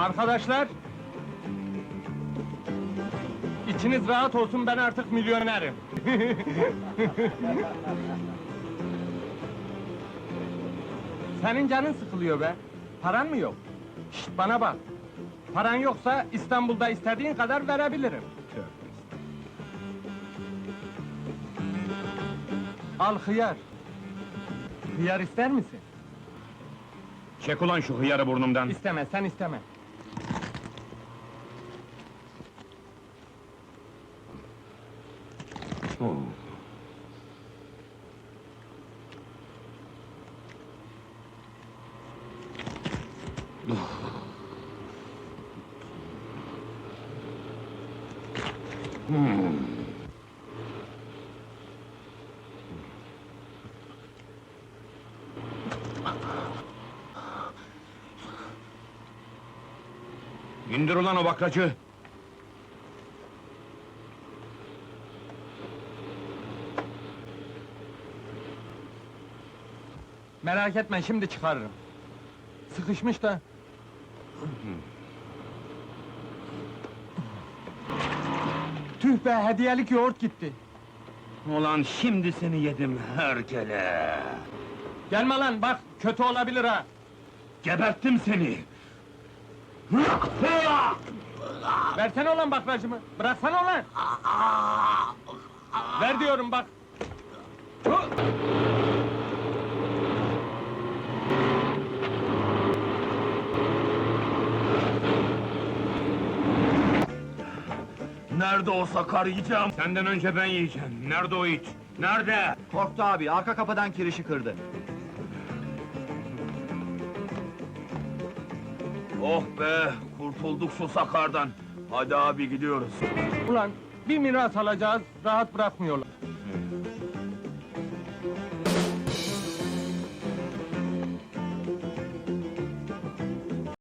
Arkadaşlar... içiniz rahat olsun ben artık milyonerim. Senin canın sıkılıyor be. Paran mı yok? Şşt bana bak. Paran yoksa İstanbul'da istediğin kadar verebilirim. Al hıyar. Hıyar ister misin? Çek ulan şu hıyarı burnumdan. İsteme, sen isteme. İndir ulan o bakracı. Merak etme, şimdi çıkarırım. Sıkışmış da. Tüh be, hediyelik yoğurt gitti. Ulan şimdi seni yedim herkele. Gelme lan, bak, kötü olabilir ha. Geberttim seni. Versene ulan bakracımı, bıraksana ulan! Ver diyorum bak! Nerede o sakar yiyeceğim? Senden önce ben yiyeceğim. Nerede o it? Nerede? Korktu abi, arka kapıdan kirişi kırdı. Oh be, kurtulduk şu sakardan. Hadi abi gidiyoruz. Ulan, bir miras alacağız, rahat bırakmıyorlar.